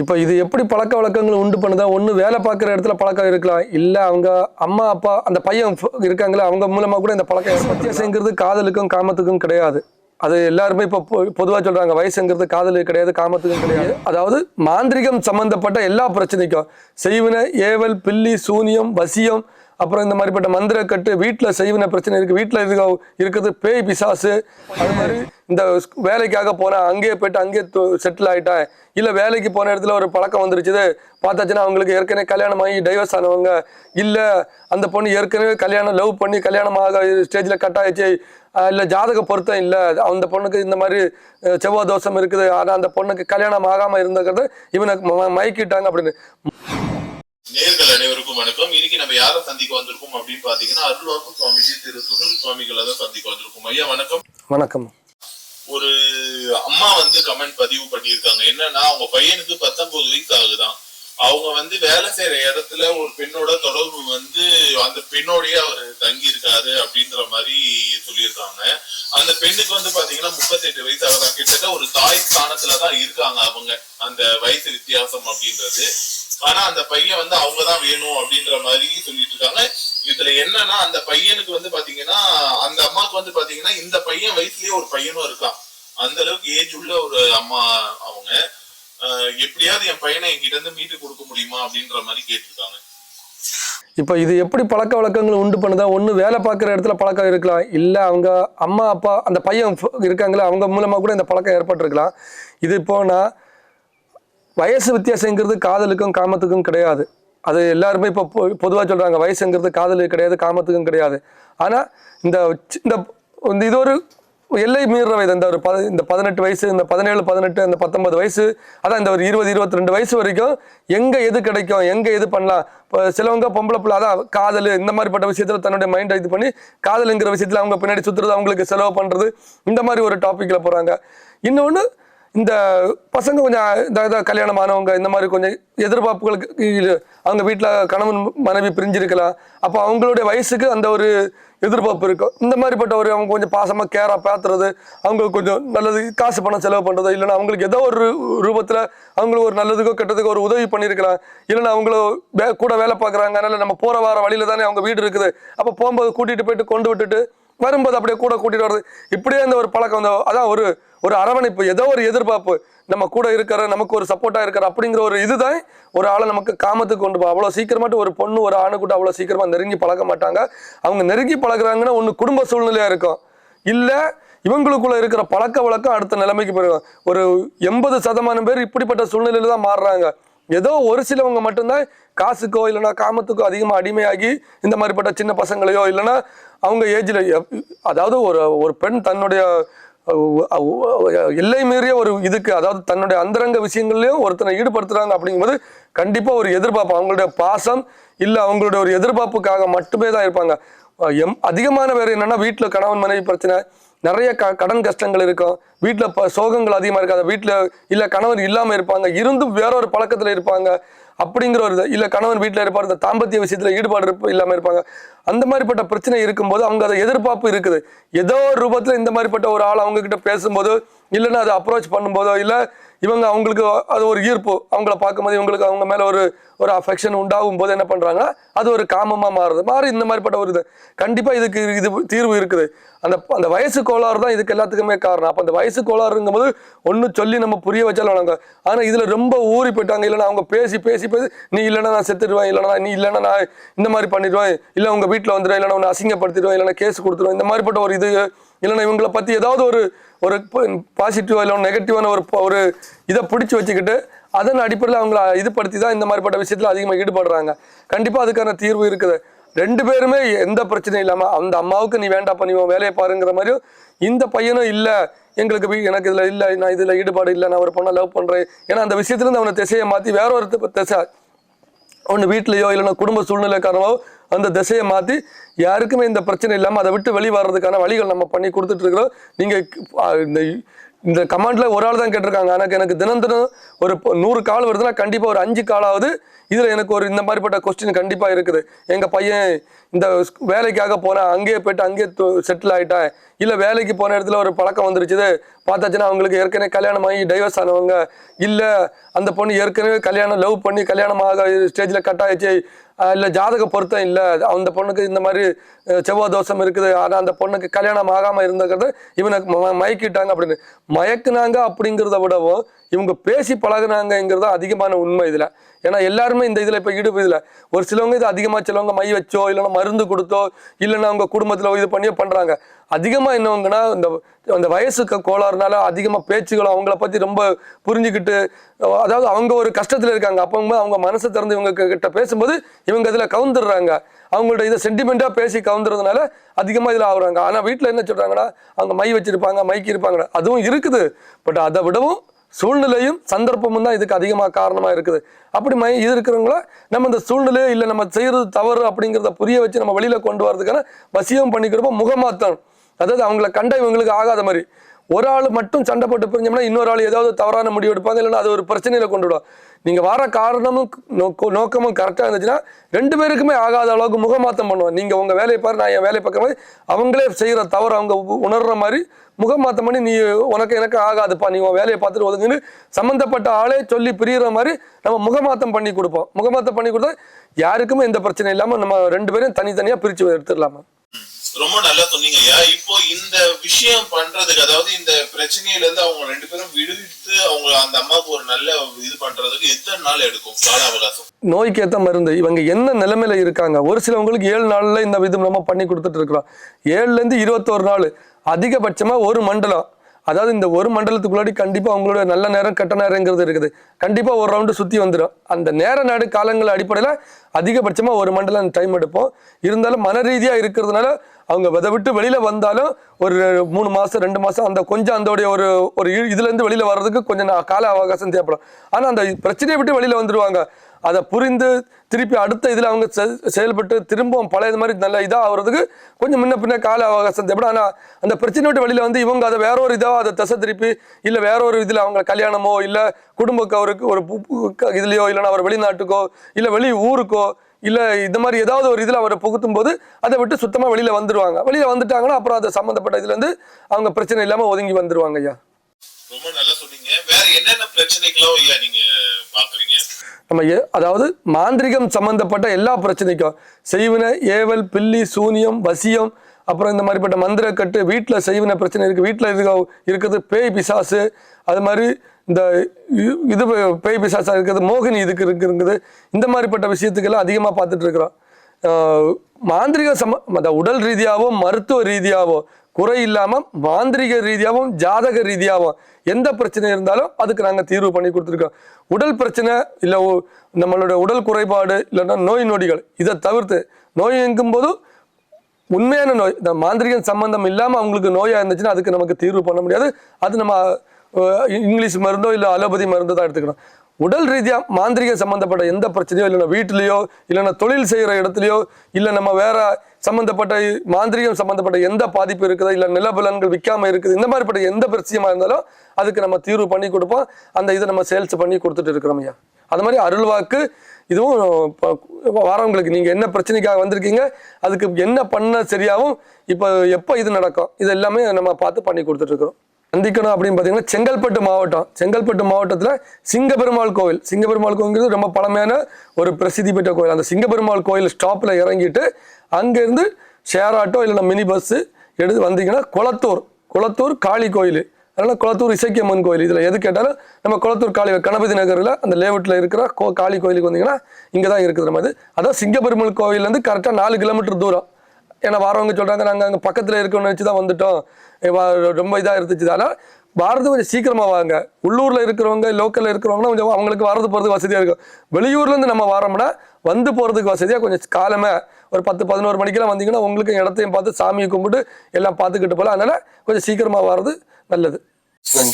இப்போ இது எப்படி பழக்க வழக்கங்கள் உண்டு பண்ணுதா? ஒன்று வேலை பார்க்குற இடத்துல பழக்கம் இருக்கலாம். இல்லை அவங்க அம்மா அப்பா அந்த பையன் இருக்காங்களே அவங்க மூலமாக கூட இந்த பழக்கம் வித்தியாசங்கிறது காதலுக்கும் காமத்துக்கும் கிடையாது. அது எல்லாருமே இப்போ பொதுவாக சொல்கிறாங்க வயசுங்கிறது காதலுக்கு கிடையாது காமத்துக்கும் கிடையாது. அதாவது மாந்திரிகம் சம்மந்தப்பட்ட எல்லா பிரச்சனைக்கும் செய்வினை ஏவல் பில்லி சூனியம் வசியம் அப்புறம் இந்த மாதிரிப்பட்ட மந்திரக்கட்டு வீட்டில் செய்வின பிரச்சனை இருக்குது வீட்டில் இருக்க இருக்குது பேய் பிசாசு. அது மாதிரி இந்த வேலைக்காக போனேன் அங்கேயே போயிட்டு அங்கேயே செட்டில் ஆகிட்டேன் இல்லை வேலைக்கு போன இடத்துல ஒரு பழக்கம் வந்துருச்சுது. பார்த்தாச்சுன்னா அவங்களுக்கு ஏற்கனவே கல்யாணம் ஆகி டைவர்ஸ் ஆனவங்க. இல்லை அந்த பொண்ணு ஏற்கனவே கல்யாணம் லவ் பண்ணி கல்யாணம் ஆக ஸ்டேஜில் கட் ஆகிடுச்சு இல்லை ஜாதக பொருத்தம் இல்லை. அந்த பொண்ணுக்கு இந்த மாதிரி செவ்வாய் தோஷம் இருக்குது. ஆனால் அந்த பொண்ணுக்கு கல்யாணம் ஆகாமல் இருந்தது இவனுக்கு ம- மயக்கிட்டாங்க அப்படின்னு. நேர்கள் அனைவருக்கும் வணக்கம். இன்னைக்கு நம்ம யாரை சந்திக்க வந்திருக்கோம் அப்படின்னு பாத்தீங்கன்னா அருள்வாக்கு சுவாமிஜி திரு சுனில் சுவாமிகளை தான் சந்திக்க வந்திருக்கோம். ஐயா வணக்கம். வணக்கம். ஒரு அம்மா வந்து கமெண்ட் பதிவு பண்ணியிருக்காங்க. என்னன்னா அவங்க பையனுக்கு பத்தொன்பது வயசு ஆகுதான். அவங்க வந்து வேலை செய்யற இடத்துல ஒரு பெண்ணோட தொடர்பு வந்து அந்த பெண்ணோடயே அவர் தங்கி இருக்காரு அப்படின்ற மாதிரி சொல்லியிருக்காங்க. அந்த பெண்ணுக்கு வந்து பாத்தீங்கன்னா முப்பத்தெட்டு வயசு ஆகுதான். கிட்டத்தட்ட ஒரு தாய் ஸ்தானத்துலதான் இருக்காங்க அவங்க. அந்த வயசு வித்தியாசம் அப்படின்றது. ஆனா அந்த பையன் வந்து அவங்கதான் வேணும் அப்படின்ற மாதிரி சொல்லிட்டு இருக்காங்க இதுல என்னன்னா அந்த பையனுக்கு வந்து பாத்தீங்கன்னா அந்த அம்மாவுக்கு வந்து பாத்தீங்கன்னா இந்த பையன் வயசுலயே ஒரு பையனும் இருக்கான். அந்த அளவுக்கு ஏஜ் உள்ள ஒரு அம்மா அவங்க. ஆஹ் எப்படியாவது என் பையனை என்கிட்ட இருந்து மீட்டு கொடுக்க முடியுமா அப்படின்ற மாதிரி கேட்டிருக்காங்க. இப்போ இது எப்படி பழக்க வழக்கங்கள் உண்டு பண்ணுதா? ஒன்று வேலை பார்க்குற இடத்துல பழக்கம் இருக்கலாம். இல்லை அவங்க அம்மா அப்பா அந்த பையன் இருக்காங்களே அவங்க மூலமாக கூட இந்த பழக்கம் ஏற்பட்டிருக்கலாம். இது போனால் வயசு வித்தியாசங்கிறது காதலுக்கும் காமத்துக்கும் கிடையாது. அது எல்லாருமே இப்போ பொதுவாக சொல்கிறாங்க வயசுங்கிறது காதலுக்கு கிடையாது காமத்துக்கும் கிடையாது. ஆனால் இந்த சி- இந்த இந்த இது ஒரு எல்லை மீறுற வயது இந்த ஒரு ப இந்த பதினெட்டு வயசு இந்த பதினேழு பதினெட்டு இந்த பத்தொன்பது வயசு அதான் இந்த ஒரு இருபது இருபத்தி ரெண்டு வயசு வரைக்கும் எங்கே எது கிடைக்கும் எங்கே எது பண்ணலாம். இப்போ சிலவங்க பொம்பளை பிள்ளை அதான் காதல் இந்த மாதிரிப்பட்ட விஷயத்தில் தன்னுடைய மைண்டை இது பண்ணி காதலுங்கிற விஷயத்தில் அவங்க பின்னாடி சுற்றுறது அவங்களுக்கு செலவு பண்ணுறது இந்த மாதிரி ஒரு டாப்பிக்கில் போகிறாங்க இன்னொன்று இந்த பசங்க கொஞ்சம் இந்த இதாக கல்யாணம் ஆனவங்க இந்த மாதிரி கொஞ்சம் எதிர்பார்ப்புகளுக்கு அவங்க வீட்டில் கணவன் மனைவி பிரிஞ்சிருக்கலாம். அப்போ அவங்களுடைய வயசுக்கு அந்த ஒரு எதிர்பார்ப்பு இருக்கும் இந்த மாதிரிப்பட்ட ஒரு அவங்க கொஞ்சம் பாசமாக கேராக பேத்துறது அவங்களுக்கு கொஞ்சம் நல்லது காசு பணம் செலவு பண்ணுறது இல்லைன்னா அவங்களுக்கு ஏதோ ஒரு ரூபத்தில் அவங்களுக்கு ஒரு நல்லதுக்கோ கெட்டதுக்கோ ஒரு உதவி பண்ணியிருக்கலாம் இல்லைன்னா அவங்கள வே கூட வேலை பார்க்குறாங்க அதனால் நம்ம போகிற வார வழியில தானே அவங்க வீடு இருக்குது. அப்போ போகும்போது கூட்டிகிட்டு போயிட்டு கொண்டு விட்டுட்டு வரும்போது அப்படியே கூட கூட்டிட்டு வர்றது. இப்படியே அந்த ஒரு பழக்கம் அந்த அதான் ஒரு ஒரு அரவணைப்பு ஏதோ ஒரு எதிர்பார்ப்பு. நம்ம கூட இருக்கிற நமக்கு ஒரு சப்போர்ட்டாக இருக்கிற அப்படிங்கிற ஒரு இதுதான் ஒரு ஆளை நமக்கு காமத்துக்கு கொண்டு போகும். அவ்வளோ சீக்கிரமாட்டு ஒரு பொண்ணு ஒரு ஆணு கூட அவ்வளோ சீக்கிரமாக நெருங்கி பழக மாட்டாங்க. அவங்க நெருங்கி பழகுறாங்கன்னா ஒன்று குடும்ப சூழ்நிலையாக இருக்கும். இல்லை இவங்களுக்குள்ள இருக்கிற பழக்க வழக்கம் அடுத்த நிலைமைக்கு போயிடும். ஒரு எண்பது சதமானம் பேர் இப்படிப்பட்ட சூழ்நிலையில தான் மாறுறாங்க. ஏதோ ஒரு சிலவங்க மட்டும்தான் காசுக்கோ இல்லைன்னா காமத்துக்கோ அதிகமாக அடிமையாகி இந்த மாதிரிப்பட்ட சின்ன பசங்களையோ இல்லைன்னா அவங்க ஏஜில் அதாவது ஒரு ஒரு பெண் தன்னுடைய எல்லை மீறிய ஒரு இதுக்கு அதாவது தன்னுடைய அந்தரங்க விஷயங்கள்லையும் ஒருத்தனை ஈடுபடுத்துகிறாங்க அப்படிங்கும்போது கண்டிப்பாக ஒரு எதிர்பார்ப்பு அவங்களுடைய பாசம் இல்லை அவங்களுடைய ஒரு எதிர்பார்ப்புக்காக மட்டுமே தான் இருப்பாங்க. எம் அதிகமான பேர் என்னென்னா வீட்டில் கணவன் மனைவி பிரச்சனை நிறைய க கடன் கஷ்டங்கள் இருக்கும். வீட்டில் ப சோகங்கள் அதிகமாக இருக்காது. வீட்டில் இல்லை கணவன் இல்லாமல் இருப்பாங்க. இருந்தும் வேற ஒரு பழக்கத்தில் இருப்பாங்க. அப்படிங்கிற ஒரு இது இல்லை கணவன் வீட்டில் இருப்பார் இந்த தாம்பத்திய விஷயத்தில் ஈடுபாடு இருப்ப இல்லாமல் இருப்பாங்க. அந்த மாதிரிப்பட்ட பிரச்சனை இருக்கும்போது அவங்க அதை எதிர்பார்ப்பு இருக்குது. ஏதோ ஒரு ரூபத்தில் இந்த மாதிரிப்பட்ட ஒரு ஆள் அவங்கக்கிட்ட பேசும்போதோ இல்லைன்னா அதை அப்ரோச் பண்ணும்போதோ இல்லை இவங்க அவங்களுக்கு அது ஒரு ஈர்ப்பு. அவங்கள பார்க்கும்போது இவங்களுக்கு அவங்க மேலே ஒரு ஒரு அஃபெக்ஷன் உண்டாகும் போது என்ன பண்ணுறாங்க அது ஒரு காமமாக மாறுது. மாறி இந்த மாதிரிப்பட்ட ஒரு இது. கண்டிப்பாக இதுக்கு இது தீர்வு இருக்குது. அந்த அந்த வயசு கோளாறு தான் இதுக்கு எல்லாத்துக்குமே காரணம். அப்போ அந்த வயசு கோளாறுங்கும்போது ஒன்று சொல்லி நம்ம புரிய வச்சாலும் வழங்க ஆனால் இதில் ரொம்ப ஊறி போயிட்டாங்க. இல்லைன்னா அவங்க பேசி பேசி பேசி நீ இல்லைன்னா நான் செத்துடுவேன். இல்லைன்னா நீ இல்லைன்னா நான் இந்த மாதிரி பண்ணிடுவேன். இல்லை உங்கள் வீட்டில் வந்துடுவேன். இல்லைன்னா உன்னை அசிங்கப்படுத்திடுவேன். இல்லைன்னா கேஸ் கொடுத்துருவேன் இந்த மாதிரிப்பட்ட ஒரு இது. இல்லைன்னா இவங்களை பற்றி ஏதாவது ஒரு ஒரு பாசிட்டிவாக இல்லை நெகட்டிவான ஒரு ஒரு இதை பிடிச்சி வச்சுக்கிட்டு அதன் அடிப்படையில் அவங்கள இதுபடுத்தி தான் இந்த மாதிரிப்பட்ட விஷயத்தில் அதிகமாக ஈடுபடுறாங்க. கண்டிப்பாக அதுக்கான தீர்வு இருக்குது. ரெண்டு பேருமே எந்த பிரச்சனையும் இல்லாமல் அந்த அம்மாவுக்கு நீ வேண்டாம் பண்ணிவோம் வேலையை பாருங்கிற மாதிரியும் இந்த பையனும் இல்லை எங்களுக்கு எனக்கு இதில் இல்லை நான் இதில் ஈடுபாடு இல்லை நான் ஒரு பொண்ணை லவ் பண்ணுறேன் ஏன்னா அந்த விஷயத்துலேருந்து அவனை திசையை மாற்றி வேற ஒரு திசை. ஒன்று வீட்லேயோ இல்லைன்னா குடும்ப சூழ்நிலை காரணமோ அந்த திசையை மாற்றி யாருக்குமே இந்த பிரச்சனை இல்லாமல் அதை விட்டு வெளியே வர்றதுக்கான வழிகள் நம்ம பண்ணி கொடுத்துட்ருக்குறோம் நீங்கள் இந்த இந்த கமெண்ட்ல ஒரு ஆள் தான் கேட்டிருக்காங்க. எனக்கு எனக்கு தினம் தினம் ஒரு நூறு கால் வருதுன்னா கண்டிப்பா ஒரு அஞ்சு காலாவது இதுல எனக்கு ஒரு இந்த மாதிரிப்பட்ட கொஸ்டின் கண்டிப்பா இருக்குது. எங்க பையன் இந்த வேலைக்காக போனா அங்கேயே போயிட்டு அங்கேயே செட்டில் ஆயிட்டேன் இல்ல வேலைக்கு போன இடத்துல ஒரு பழக்கம் வந்துருச்சு பார்த்தாச்சுன்னா அவங்களுக்கு ஏற்கனவே கல்யாணம் ஆகி டைவர்ஸ் ஆனவங்க. இல்ல அந்த பொண்ணு ஏற்கனவே கல்யாணம் லவ் பண்ணி கல்யாணம் ஆக ஸ்டேஜ்ல கட் ஆயிடுச்சு. இல்லை ஜாதக பொருத்தம் இல்லை. அந்த பொண்ணுக்கு இந்த மாதிரி செவ்வாய் தோஷம் இருக்குது. ஆனால் அந்த பொண்ணுக்கு கல்யாணம் ஆகாமல் இருந்தது இவனுக்கு மயக்கிட்டாங்க அப்படின்னு. மயக்குனாங்க அப்படிங்கிறத விடவும் இவங்க பேசி பழகுனாங்கங்கிறது தான் அதிகமான உண்மை இதில். ஏன்னா எல்லாருமே இந்த இதில் இப்போ ஈடுபடு இதில் ஒரு சிலவங்க இது அதிகமாக சிலவங்க மை வச்சோ இல்லைன்னா மருந்து கொடுத்தோ இல்லைன்னா அவங்க குடும்பத்தில் இது பண்ணியோ பண்ணுறாங்க அதிகமாக என்னவங்கன்னா இந்த அந்த வயசுக்கு கோளாறுனால அதிகமாக பேச்சுகளும் அவங்கள பற்றி ரொம்ப புரிஞ்சுக்கிட்டு அதாவது அவங்க ஒரு கஷ்டத்தில் இருக்காங்க. அப்போ அவங்க மனசை திறந்து இவங்க கிட்ட பேசும்போது இவங்க இதில் கவுந்துடுறாங்க. அவங்கள்ட்ட இதை சென்டிமெண்ட்டாக பேசி கவுந்துறதுனால அதிகமாக இதில் ஆகுறாங்க. ஆனால் வீட்டில் என்ன சொல்கிறாங்கன்னா அவங்க மை வச்சுருப்பாங்க மைக்கு இருப்பாங்க. அதுவும் இருக்குது. பட் அதை விடவும் சூழ்நிலையும் சந்தர்ப்பமும் தான் இதுக்கு அதிகமாக காரணமாக இருக்குது. அப்படி மை இது இருக்கிறவங்கள நம்ம இந்த சூழ்நிலை இல்லை நம்ம செய்கிறது தவறு அப்படிங்கிறத புரிய வச்சு நம்ம வெளியில் கொண்டு வரதுக்கான வசியம் பண்ணிக்கிறப்போ முகமாத்தம் அதாவது அவங்கள கண்ட இவங்களுக்கு ஆகாத மாதிரி. ஒரு ஆள் மட்டும் சண்டை போட்டு பிரிஞ்சோம்னா இன்னொரு ஆள் ஏதாவது தவறான முடிவு எடுப்பாங்க இல்லைன்னா அது ஒரு பிரச்சனையில் கொண்டு விடும் வர காரணமும் நோக்க- நோக்கமும் கரெக்டாக இருந்துச்சுன்னா ரெண்டு பேருக்குமே ஆகாத அளவுக்கு முகமாத்தம் பண்ணுவோம் நீங்கள் உங்கள் வேலையை பாரு நான் என் வேலையை பார்க்குற மாதிரி அவங்களே செய்கிற தவறு அவங்க உணர்கிற மாதிரி முகமாத்தம் பண்ணி நீ உனக்கு எனக்கு ஆகாதுப்பா நீ உன் வேலையை பார்த்துட்டு ஒதுங்குன்னு சம்மந்தப்பட்ட ஆளே சொல்லி பிரிகிற மாதிரி நம்ம முகமாத்தம் பண்ணி கொடுப்போம். முகமாத்தம் பண்ணி கொடுத்தா யாருக்குமே எந்த பிரச்சனையும் இல்லாமல் நம்ம ரெண்டு பேரும் தனித்தனியாக பிரித்து எடுத்துடலாமா? ரொம்ப நல்லா சொன்னீங்க ஐயா. இப்போ இந்த விஷயம் பண்றதுக்கு அதாவது இந்த பிரச்சனையில இருந்து அவங்க ரெண்டு பேரும் விடுவித்து அவங்க அந்த அம்மாவுக்கு ஒரு நல்ல இது பண்றதுக்கு எத்தனை நாள் எடுக்கும்? கால அவகாசம். நோய்க்கு ஏற்ற மருந்து. இவங்க என்ன நிலைமையில இருக்காங்க? ஒரு சிலவங்களுக்கு ஏழு நாள்ல இந்த விதம் நம்ம பண்ணி கொடுத்துட்டு இருக்கிறோம். ஏழுல இருந்து இருபத்தோரு நாள். அதிகபட்சமா ஒரு மண்டலம். அதாவது இந்த ஒரு மண்டலத்துக்குள்ளாடி கண்டிப்பாக அவங்களோட நல்ல நேரம் கெட்ட நேரங்கிறது இருக்குது. கண்டிப்பாக ஒரு ரவுண்டு சுற்றி வந்துடும் அந்த நேர நாடு காலங்கள் அடிப்படையில் அதிகபட்சமாக ஒரு மண்டலம் டைம் எடுப்போம். இருந்தாலும் மன ரீதியாக இருக்கிறதுனால அவங்க அதை விட்டு வெளியில் வந்தாலும் ஒரு மூணு மாதம் ரெண்டு மாதம் அந்த கொஞ்சம் அதோடைய ஒரு ஒரு இ- வெளியில் வர்றதுக்கு கொஞ்சம் கால அவகாசம் தேவைப்படும். ஆனால் அந்த பிரச்சனையை விட்டு வெளியில் வந்துடுவாங்க அதை புரிந்து திருப்பி அடுத்த இதில் அவங்க செ- செயல்பட்டு திரும்பவும் பழைய மாதிரி நல்ல இதாக ஆகிறதுக்கு கொஞ்சம் முன்ன பின்ன கால அவகாசம் தேவைப்படும். ஆனால் அந்த பிரச்சனை விட்டு வெளியில் வந்து இவங்க அதை வேற ஒரு இதாக அதை தசை திருப்பி இல்லை வேற ஒரு இதில் அவங்க கல்யாணமோ இல்லை குடும்ப அவருக்கு ஒரு பு- இல்லைன்னா அவர் வெளிநாட்டுக்கோ இல்லை வெளி ஊருக்கோ இல்ல இந்த மாதிரி ஏதாவது ஒரு இதுல அவரை புகுத்தும் போது அதை விட்டு சுத்தமா வெளியில வந்துருவாங்க. வெளியில வந்துட்டாங்கன்னா அப்புறம் அது சம்பந்தப்பட்ட இதுல இருந்து அவங்க பிரச்சனை இல்லாம ஒதுங்கி வந்துருவாங்க ஐயா. ரொம்ப நல்லா சொன்னீங்க. வேற என்னென்ன பிரச்சனைகளும் ஐயா நீங்க பாக்குறீங்க? நம்ம அதாவது மாந்திரிகம் சம்பந்தப்பட்ட எல்லா பிரச்சனைக்கும் செய்வினை ஏவல் பில்லி சூனியம் வசியம் அப்புறம் இந்த மாதிரிப்பட்ட மந்திரக்கட்டு வீட்டில் செய்வினை பிரச்சனை இருக்கு வீட்டில் இருக்க இருக்குது பேய் பிசாசு அது மாதிரி இந்த இது பேய் பிசாசா இருக்குது மோகினி இதுக்கு இருக்குங்கிறது இந்த மாதிரிப்பட்ட விஷயத்துக்கெல்லாம் அதிகமாக பார்த்துட்டு இருக்கிறோம். மாந்திரிக சம அந்த உடல் ரீதியாகவும் மருத்துவ ரீதியாகவும் குறை இல்லாமல் மாந்திரிக ரீதியாகவும் ஜாதக ரீதியாகவும் எந்த பிரச்சனை இருந்தாலும் அதுக்கு நாங்கள் தீர்வு பண்ணி கொடுத்துருக்கோம். உடல் பிரச்சனை இல்லை நம்மளோட உடல் குறைபாடு இல்லைன்னா நோய் நொடிகள். இதை தவிர்த்து நோய் எங்கும்போது உண்மையான நோய் இந்த மாந்திரிகம் சம்பந்தம் இல்லாமல் அவங்களுக்கு நோயாக இருந்துச்சுன்னா அதுக்கு நமக்கு தீர்வு பண்ண முடியாது. அது நம்ம இங்கிலீஷ் மருந்தோ இல்லை அலோபதி மருந்தோ தான் எடுத்துக்கணும். உடல் ரீதியாக மாந்திரிகம் சம்மந்தப்பட்ட எந்த பிரச்சனையோ இல்லைன்னா வீட்டிலையோ இல்லைன்னா தொழில் செய்கிற இடத்துலையோ இல்லை நம்ம வேற சம்மந்தப்பட்ட மாந்திரிகம் சம்மந்தப்பட்ட எந்த பாதிப்பு இருக்குதோ இல்லை நிலபலன்கள் விற்காம இருக்குது இந்த மாதிரிப்பட்ட எந்த பிரச்சனையாக இருந்தாலும் அதுக்கு நம்ம தீர்வு பண்ணி கொடுப்போம். அந்த இதை நம்ம சேல்ஸ் பண்ணி கொடுத்துட்டு இருக்கிறோம் ஐயா. அது மாதிரி அருள்வாக்கு இதுவும் இப்போ வரவங்களுக்கு நீங்கள் என்ன பிரச்சனைக்காக வந்திருக்கீங்க அதுக்கு என்ன பண்ண சரியாகவும் இப்போ எப்போ இது நடக்கும் இது எல்லாமே நம்ம பார்த்து பண்ணி கொடுத்துட்ருக்குறோம் சந்திக்கணும் அப்படின்னு பார்த்தீங்கன்னா செங்கல்பட்டு மாவட்டம். செங்கல்பட்டு மாவட்டத்தில் சிங்கபெருமாள் கோவில். சிங்கபெருமாள் கோவில்ங்கிறது ரொம்ப பழமையான ஒரு பிரசித்தி பெற்ற கோவில். அந்த சிங்கபெருமாள் கோயில் ஸ்டாப்பில் இறங்கிட்டு அங்கேருந்து ஷேர் ஆட்டோ இல்லைன்னா மினி பஸ்ஸு எடுத்து வந்தீங்கன்னா குளத்தூர். குளத்தூர் காளி கோயில். அதனால் குளத்தூர் இசைக்கியம்மன் கோயில். இதில் எது கேட்டாலும் நம்ம குளத்தூர் காளி கணபதி நகரில் அந்த லேவுட்டில் இருக்கிற கோ காளி கோயிலுக்கு வந்தீங்கன்னா இங்கே தான் இருக்குது நம்ம அது அதான் சிங்கப்பெருமாள் கோயிலேருந்து கரெக்டாக நாலு கிலோமீட்டர் தூரம். ஏன்னா வரவங்க சொல்கிறாங்க நாங்கள் அங்கே பக்கத்தில் இருக்கோம்னு நினச்சி தான் வந்துட்டோம் ரொம்ப இதாக இருந்துச்சு. அதனால் வரது கொஞ்சம் சீக்கிரமாக வாங்க. உள்ளூரில் இருக்கிறவங்க லோக்கலில் இருக்கிறவங்கன்னா கொஞ்சம் அவங்களுக்கு வரது போகிறதுக்கு வசதியாக இருக்கும். வெளியூர்லேருந்து நம்ம வரோம்னா வந்து போகிறதுக்கு வசதியாக கொஞ்சம் காலமே. ஒரு பத்து பதினோரு மணிக்கெல்லாம் வந்தீங்கன்னா உங்களுக்கு இடத்தையும் பார்த்து சாமியை கும்பிட்டு எல்லாம் பார்த்துக்கிட்டு போகலாம். அதனால் கொஞ்சம் சீக்கிரமாக வர்றது நல்லது. நன்றி.